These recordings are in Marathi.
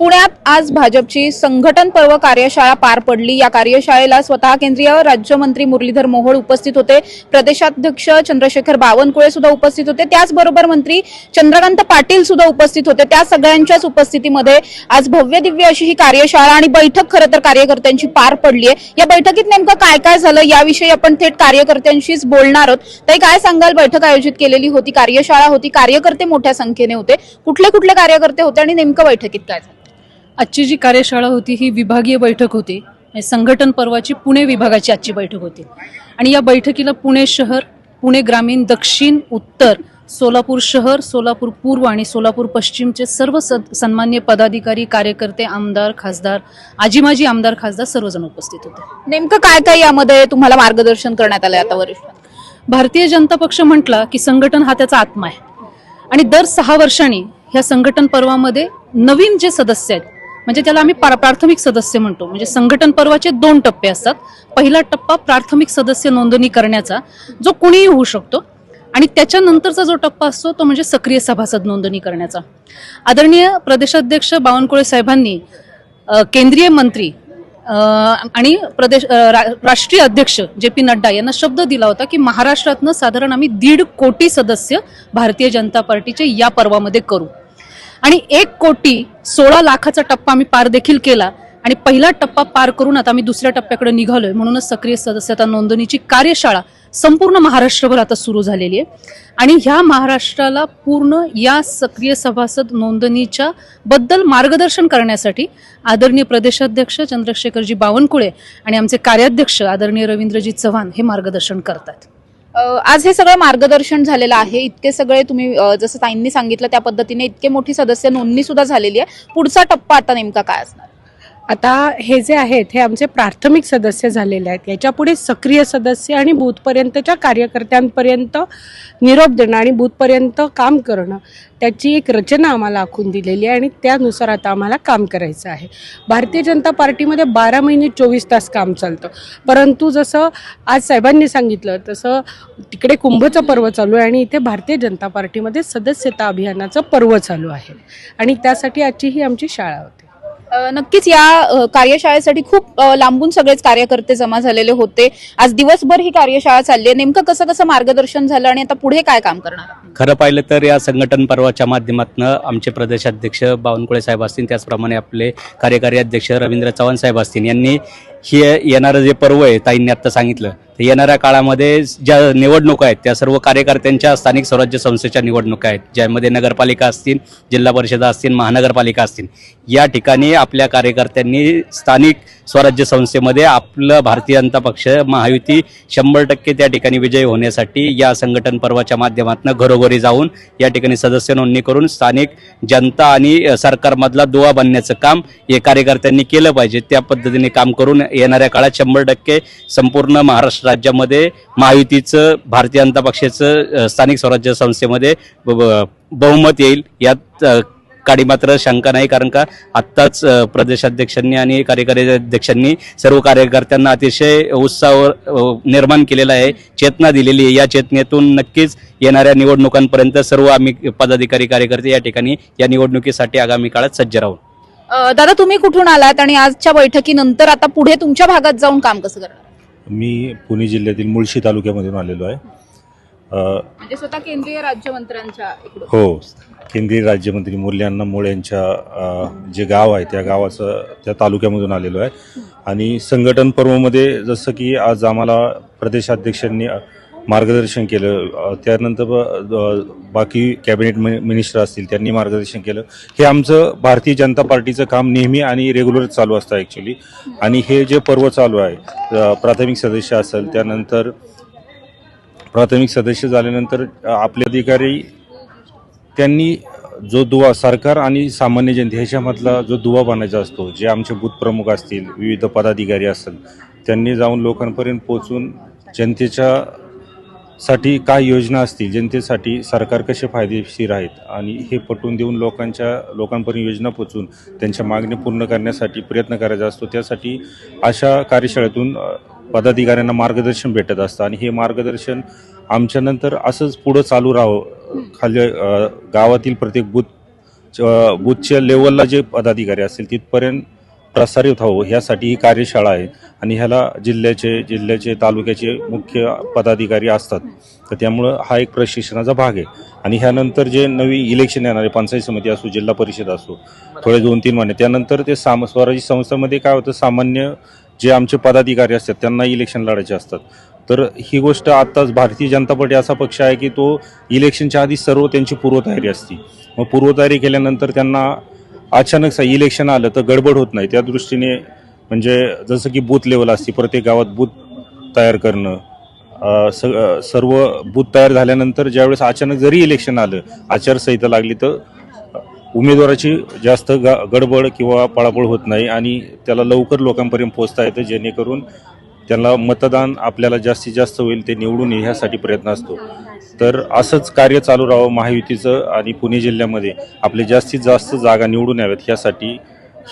पुण्यात आज भाजपची संघटन पर्व कार्यशाळा पार पडली. या कार्यशाळेला स्वतः केंद्रीय राज्यमंत्री मुरलीधर मोहोळ उपस्थित होते. प्रदेशाध्यक्ष चंद्रशेखर बावनकुळे सुद्धा उपस्थित होते. त्याचबरोबर मंत्री चंद्रकांत पाटील सुद्धा उपस्थित होते. त्या सगळ्यांच्याच उपस्थितीमध्ये आज भव्य दिव्य अशी ही कार्यशाळा आणि बैठक खरं तर कार्यकर्त्यांची पार पडली आहे या बैठकीत नेमकं काय काय झालं याविषयी आपण थेट कार्यकर्त्यांशीच बोलणार आहोत. ते काय सांगाल? बैठक आयोजित केलेली होती कार्यशाळा होती. कार्यकर्ते मोठ्या संख्येने होते. कुठले कुठले कार्यकर्ते होते आणि नेमकं बैठकीत काय झालं? आजची जी कार्यशाळा होती ही विभागीय बैठक होती. म्हणजे संघटन पर्वाची पुणे विभागाची आजची बैठक होती. आणि या बैठकीला पुणे शहर पुणे ग्रामीण दक्षिण उत्तर सोलापूर शहर सोलापूर पूर्व आणि सोलापूर पश्चिमचे सर्व सद- सन्मान्य पदाधिकारी कार्यकर्ते आमदार खासदार आजी माजी आमदार खासदार सर्वजण उपस्थित होते. नेमकं काय काय यामध्ये तुम्हाला मार्गदर्शन करण्यात आलंय आता वरिष्ठ भारतीय जनता पक्ष म्हटला की संघटन हा त्याचा आत्मा आहे. आणि दर सहा वर्षांनी ह्या संघटन पर्वामध्ये नवीन जे सदस्य आहेत म्हणजे त्याला आम्ही प्राथमिक सदस्य म्हणतो. म्हणजे संघटन पर्वाचे दोन टप्पे असतात. पहिला टप्पा प्राथमिक सदस्य नोंदणी करण्याचा जो कुणीही होऊ शकतो. आणि त्याच्यानंतरचा जो टप्पा असतो तो म्हणजे सक्रिय सभासद नोंदणी करण्याचा. आदरणीय प्रदेशाध्यक्ष बावनकुळे साहेबांनी केंद्रीय मंत्री आणि प्रदेश रा- राष्ट्रीय अध्यक्ष जे पी नड्डा यांना शब्द दिला होता की महाराष्ट्रातनं साधारण आम्ही दीड कोटी सदस्य भारतीय जनता पार्टीचे या पर्वामध्ये करू. आणि एक कोटी सोळा लाखाचा टप्पा आम्ही पार देखील केला. आणि पहिला टप्पा पार करून आता आम्ही दुसऱ्या टप्प्याकडे निघालोय. म्हणूनच सक्रिय सदस्यता नोंदणीची कार्यशाळा संपूर्ण महाराष्ट्रभर आता सुरू झालेली आहे. आणि ह्या महाराष्ट्राला पूर्ण या सक्रिय सभासद नोंदणीच्या बद्दल मार्गदर्शन करण्यासाठी आदरणीय प्रदेशाध्यक्ष चंद्रशेखरजी बावनकुळे आणि आमचे कार्याध्यक्ष आदरणीय रवींद्रजी चव्हाण हे मार्गदर्शन करतात आज हे सगळं मार्गदर्शन झालेलं आहे. इतके सगळे तुम्ही जसं ताईंनी सांगितलं त्या पद्धतीने इतके मोठी सदस्य नोंदणी सुद्धा झालेली आहे. पुढचा टप्पा आता नेमका काय असणार? आता हे जे आहेत हे आमचे प्राथमिक सदस्य झालेले आहेत. याच्यापुढे सक्रिय सदस्य आणि बूथपर्यंतच्या कार्यकर्त्यांपर्यंत निरोप देणं आणि बूथपर्यंत काम करणं त्याची एक रचना आम्हाला आखून दिलेली आहे आणि त्यानुसार आता आम्हाला काम करायचं आहे. भारतीय जनता पार्टीमध्ये बारा महिने चोवीस तास काम चालतं. परंतु जसं आज साहेबांनी सांगितलं तसं तिकडे कुंभचं पर्व चालू आहे आणि इथे भारतीय जनता पार्टीमध्ये सदस्यता अभियानाचं पर्व चालू आहे. आणि त्यासाठी आजची ही आमची शाळा होती. नक्कीच या कार्यशाळेसाठी खूप लांबून सगळेच कार्यकर्ते जमा झालेले होते. आज दिवसभर ही कार्यशाळा चालली आहे. नेमकं कसं कसं मार्गदर्शन झालं आणि आता पुढे काय काम करणार खरं पाहिलं तर या संघटन पर्वाच्या माध्यमातून आमचे प्रदेशाध्यक्ष बावनकुळे साहेब असतील त्याचप्रमाणे आपले कार्यकारी अध्यक्ष रवींद्र चव्हाण साहेब असतील यांनी हे येणारं जे पर्व आहे ताईंनी आत्ता सांगितलं येणाऱ्या काळामध्ये ज्या निवडणुका आहेत त्या सर्व कार्यकर्त्यांच्या स्थानिक स्वराज्य संस्थेच्या निवडणुका आहेत ज्यामध्ये नगरपालिका असतील जिल्हा परिषदा असतील महानगरपालिका असतील या ठिकाणी आपल्या कार्यकर्त्यांनी स्थानिक स्वराज्य संस्थेमध्ये आपलं भारतीय जनता पक्ष महायुती शंभर टक्के त्या ठिकाणी विजयी होण्यासाठी या संघटन पर्वाच्या माध्यमातून घरोघरी जाऊन या ठिकाणी सदस्य नोंदणी करून स्थानिक जनता आणि सरकारमधला दुवा बनण्याचं काम हे कार्यकर्त्यांनी केलं पाहिजे. त्या पद्धतीने काम करून येणाऱ्या काळात शंभर टक्के संपूर्ण महाराष्ट्र राज्यामध्ये महायुतीचं भारतीय जनता पक्षाचं स्थानिक स्वराज्य संस्थेमध्ये ब- बहुमत येईल. यात काडी मात्र शंका नाही कारण का आत्ताच प्रदेशाध्यक्षांनी आणि कार्यकारी अध्यक्षांनी सर्व कार्यकर्त्यांना अतिशय उत्साह निर्माण केलेला आहे चेतना दिलेली आहे. या चेतनेतून नक्कीच येणाऱ्या निवडणुकांपर्यंत सर्व आम्ही पदाधिकारी कार्यकर्ते या ठिकाणी या निवडणुकीसाठी आगामी काळात सज्ज राहू. दादा तुम्ही कुठून आलात आणि आजच्या बैठकीनंतर आता पुढे तुमच्या भागात जाऊन काम कसं करणार? मी पुणे जिल्ह्यातील मुळशी तालुक्यामधून आलेलो आहे. म्हणजे स्वतः केंद्रीय राज्यमंत्र्यांच्या हो केंद्रीय राज्यमंत्री मुरली अण्णा मोळे यांच्या जे गाव आहे त्या गावाचं त्या तालुक्यामधून आलेलो आहे. आणि संघटन पर्वमध्ये जसं की आज आम्हाला प्रदेशाध्यक्षांनी मार्गदर्शन केलं त्यानंतर बाकी कॅबिनेट मिनि- मिनिस्टर असतील त्यांनी मार्गदर्शन केलं. हे आमचं भारतीय जनता पार्टीचं काम नेहमी आणि रेग्युलर चालू असतं ॲक्च्युली आणि हे जे पर्व चालू आहे प्राथमिक सदस्य असेल त्यानंतर प्राथमिक सदस्य झाल्यानंतर आपले अधिकारी त्यांनी जो दुवा सरकार आणि सामान्य जनते ह्याच्यामधला जो दुवा बनायचा असतो जे आमचे बूथ प्रमुख असतील विविध पदाधिकारी असतील त्यांनी जाऊन लोकांपर्यंत पोचून जनतेच्या साठी काय योजना असतील जनतेसाठी सरकार कसे फायदेशीर आहेत आणि हे पटवून देऊन लोकांच्या लोकांपर्यंत योजना पोचून त्यांच्या मागण्या पूर्ण करण्यासाठी प्रयत्न करायचा असतो त्यासाठी अशा कार्यशाळेतून पदाधिकाऱ्यांना मार्गदर्शन भेटत असतं. आणि हे मार्गदर्शन आमच्यानंतर असंच पुढं चालू राहावं. खाली गावातील प्रत्येक बूथ बूथच्या लेवलला जे पदाधिकारी असतील तिथपर्यंत प्रसारित व्हावं. ह्यासाठी ही कार्यशाळा आहे. आणि ह्याला जिल्ह्याचे जिल्ह्याचे तालुक्याचे मुख्य पदाधिकारी असतात. तर त्यामुळं हा एक प्रशिक्षणाचा भाग आहे. आणि ह्यानंतर जे नवी इलेक्शन येणारे पंचायत समिती असो जिल्हा परिषद असो थोडे दोन तीन महिने त्यानंतर ते साम स्वराज्य संस्थेमध्ये काय होतं सामान्य जे आमचे पदाधिकारी असतात त्यांना इलेक्शन लढायचे असतात. तर ही गोष्ट आत्ताच भारतीय जनता पार्टी असा पक्ष आहे की तो इलेक्शनच्या आधी सर्व त्यांची पूर्वतयारी असते. मग पूर्वतयारी केल्यानंतर त्यांना अचानक सा इलेक्शन आलं तर गडबड होत नाही. त्या दृष्टीने म्हणजे जसं की बूथ लेवल असते प्रत्येक गावात बूथ तयार करणं स सर्व बूथ तयार झाल्यानंतर ज्यावेळेस अचानक जरी इलेक्शन आलं आचारसंहिता लागली तर उमेदवाराची जास्त गा गडबड किंवा पळापळ होत नाही आणि त्याला लवकर लोकांपर्यंत पोहोचता येतं जेणेकरून त्याला मतदान आपल्याला जास्तीत जास्त होईल ते निवडून येईल ह्यासाठी प्रयत्न असतो. तर असंच कार्य चालू राहावं महायुतीचं आणि पुणे जिल्ह्यामध्ये. आपले जास्तीत जास्त जागा निवडून याव्यात ह्यासाठी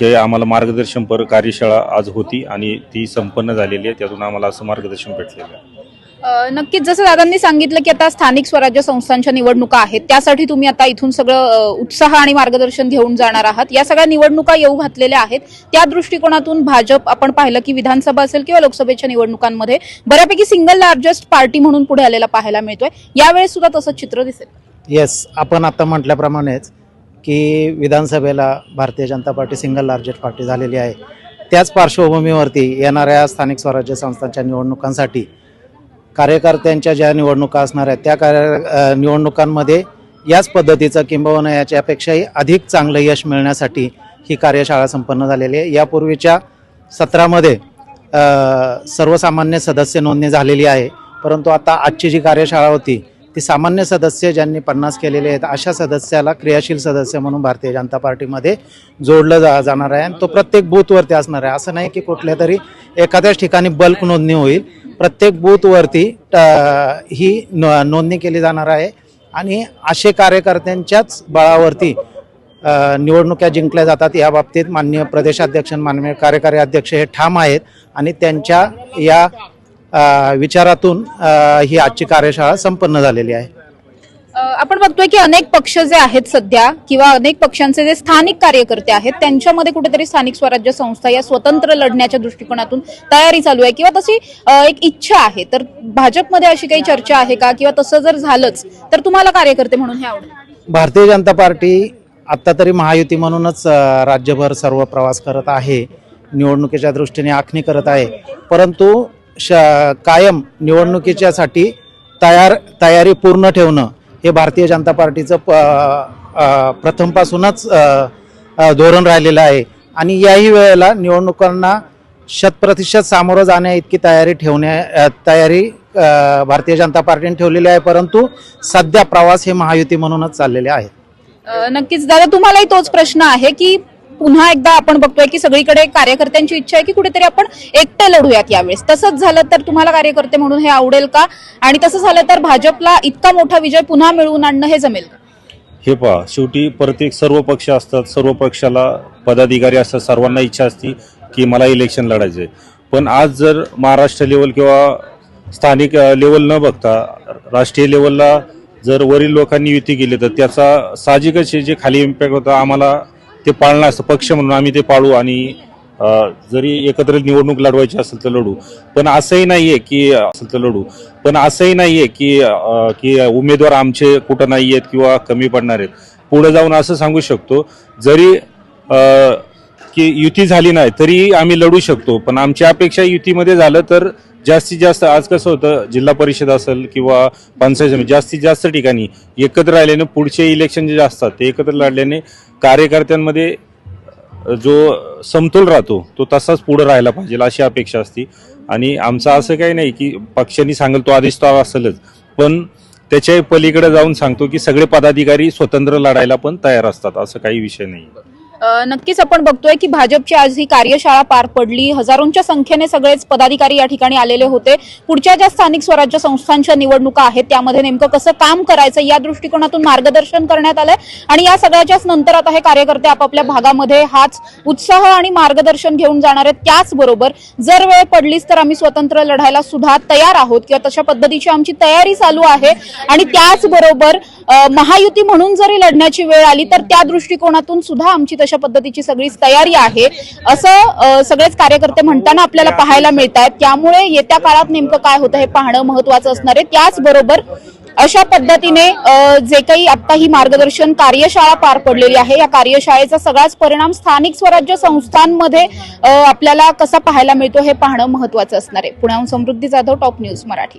हे आम्हाला मार्गदर्शनपर कार्यशाळा आज होती आणि ती संपन्न झालेली आहे. त्यातून आम्हाला असं मार्गदर्शन भेटलेलं आहे. नक्कीच जसं दादांनी सांगितलं की आता स्थानिक स्वराज्य संस्थांच्या निवडणुका आहेत त्यासाठी तुम्ही आता इथून सगळं उत्साह आणि मार्गदर्शन घेऊन जाणार आहात. या सगळ्या निवडणुका येऊ घातलेल्या आहेत. त्या दृष्टिकोनातून भाजप आपण पाहिलं की विधानसभा असेल किंवा लोकसभेच्या निवडणुकांमध्ये बऱ्यापैकी सिंगल लार्जेस्ट पार्टी म्हणून पुढे आलेला पाहायला मिळतोय. यावेळेस सुद्धा तसं चित्र दिसेल. येस आपण आता म्हटल्याप्रमाणेच की विधानसभेला Bharatiya Janata Party single largest party झालेली आहे. त्याच पार्श्वभूमीवरती येणाऱ्या स्थानिक स्वराज्य संस्थांच्या निवडणुकांसाठी कार्यकर्त्यांच्या ज्या निवडणुका असणार आहेत त्या कार्य निवडणुकांमध्ये याच पद्धतीचं किंबहुना याच्यापेक्षाही अधिक चांगलं यश मिळण्यासाठी ही कार्यशाळा संपन्न झालेली आहे. यापूर्वीच्या सत्रामध्ये सर्वसामान्य सदस्य नोंदणी झालेली आहे. परंतु आता आजची जी कार्यशाळा होती ती सामान्य सदस्य ज्यांनी पन्नास केलेले आहेत अशा सदस्याला क्रियाशील सदस्य म्हणून भारतीय जनता पार्टीमध्ये जोडलं जा जाणार आहे. आणि तो प्रत्येक बूथवरती असणार आहे. असं नाही की कुठल्या तरी एखाद्याच ठिकाणी बल्क नोंदणी होईल. प्रत्येक बूथवरती ही नोंदणी केली जाणार आहे. आणि असे कार्यकर्त्यांच्याच बळावरती निवडणुका जिंकल्या जातात. या बाबतीत माननीय प्रदेशाध्यक्ष आणि माननीय कार्यकारी अध्यक्ष हे ठाम आहेत. आणि त्यांच्या या विचारातून ही आजची कार्यशाळा संपन्न झालेली आहे. आपण बघतोय की अनेक पक्ष जे आहेत सध्या किंवा अनेक पक्षांचे जे स्थानिक कार्यकर्ते आहेत त्यांच्यामध्ये कुठेतरी स्थानिक स्वराज्य संस्था या स्वतंत्र लढण्याच्या दृष्टिकोनातून तयारी चालू आहे. किंवा तशी एक इच्छा आहे. तर भाजपमध्ये अशी काही चर्चा आहे का? किंवा तसं जर झालंच तर तुम्हाला कार्यकर्ते म्हणून हे आवडेल. भारतीय जनता पार्टी आत्ता तरी महायुती म्हणूनच राज्यभर सर्व प्रवास करत आहे. निवडणुकीच्या दृष्टीने आखणी करत आहे. परंतु श कायम निवडणुकीच्यासाठी तयार तयारी पूर्ण ठेवणं हे भारतीय जनता पार्टीचं प प्रथमपासूनच धोरण राहिलेलं आहे. आणि याही वेळेला निवडणुकांना शतप्रतिशत सामोरं जाण्या इतकी तयारी ठेवण्या तयारी भारतीय जनता पार्टीने ठेवलेली आहे परंतु सध्या प्रवास हे महायुती म्हणूनच चाललेले आहे नक्कीच. दादा तुम्हालाही तोच प्रश्न आहे की पुन्हा एकदा आपण बघतोय की सगळीकडे कार्यकर्त्यांची इच्छा आहे की कुठेतरी आपण एकटे लढूयात यावेळेस. तसंच झालं तर तुम्हाला कार्यकर्ते म्हणून हे आवडेल का? आणि तसं झालं तर भाजपला इतका मोठा विजय पुन्हा मिळवून आणणं हे जमेल का? हे पहा शेवटी प्रत्येक सर्व पक्ष असतात सर्व पक्षाला पदाधिकारी असतात सर्वांना इच्छा असते की मला इलेक्शन लढायचं आहे. पण आज जर महाराष्ट्र लेवल किंवा स्थानिक लेवल न बघता राष्ट्रीय लेवलला जर वरील लोकांनी युती केली तर त्याचा साहजिकच जे खाली इम्पॅक्ट होता आम्हाला ते पाळणं असतं पक्ष म्हणून आम्ही ते पाळू आणि जरी एकत्र निवडणूक लढवायची असेल तर लढू. पण असंही नाहीये की असेल तर लढू. पण असंही नाहीये की की उमेदवार आमचे कुठं नाही आहेत किंवा कमी पडणार आहेत. पुढे जाऊन असं सांगू शकतो जरी की युती झाली नाही तरी आम्ही लढू शकतो. पण आमची अपेक्षा युतीमध्ये झालं तर जास्तीत जास्त आज कसं होतं जिल्हा परिषद असेल किंवा पंचायत जास्तीत जास्त ठिकाणी एकत्र राहिल्याने पुढचे इलेक्शन जे असतात ते एकत्र लढल्याने कार्यकर्त्यांमध्ये जो समतोल राहतो तो तसाच पुढे राहायला पाहिजे अशी अपेक्षा असते. आणि आमचं असं काही नाही की पक्षांनी सांगेल तो आदेश तो असेलच. पण त्याच्या पलीकडे जाऊन सांगतो की सगळे पदाधिकारी स्वतंत्र लढायला पण तयार असतात असं काही विषय नाही. नक्कीच आपण बघतोय की भाजपची आज ही कार्यशाळा पार पडली. हजारोंच्या संख्येने सगळेच पदाधिकारी या ठिकाणी आलेले होते. पुढच्या ज्या स्थानिक स्वराज्य संस्थांच्या निवडणुका आहेत त्यामध्ये नेमकं कसं काम करायचं या दृष्टिकोनातून मार्गदर्शन करण्यात आलंय. आणि या सगळ्याच्याच नंतर आता हे कार्यकर्ते आपापल्या भागामध्ये हाच उत्साह आणि मार्गदर्शन घेऊन जाणार आहेत. त्याचबरोबर जर वेळ पडलीच तर आम्ही स्वतंत्र लढायला सुद्धा तयार आहोत किंवा तशा पद्धतीची आमची तयारी चालू आहे. आणि त्याचबरोबर महायुती म्हणून जरी लढण्याची वेळ आली तर त्या दृष्टिकोनातून सुद्धा आमची तशा पद्धतीची सगळीच तयारी आहे. असं सगळेच कार्यकर्ते म्हणताना आपल्याला पाहायला मिळत आहेत त्यामुळे येत्या काळात नेमकं काय होतं हे पाहणं महत्वाचं असणार आहे. त्याचबरोबर अशा पद्धतीने जे काही आता ही मार्गदर्शन कार्यशाळा पार पडलेली आहे या कार्यशाळेचा सगळाच परिणाम स्थानिक स्वराज्य संस्थांमध्ये आपल्याला कसा पाहायला मिळतो हे पाहणं महत्वाचं असणार आहे. पुण्याहून समृद्धी जाधव टॉप न्यूज मराठी.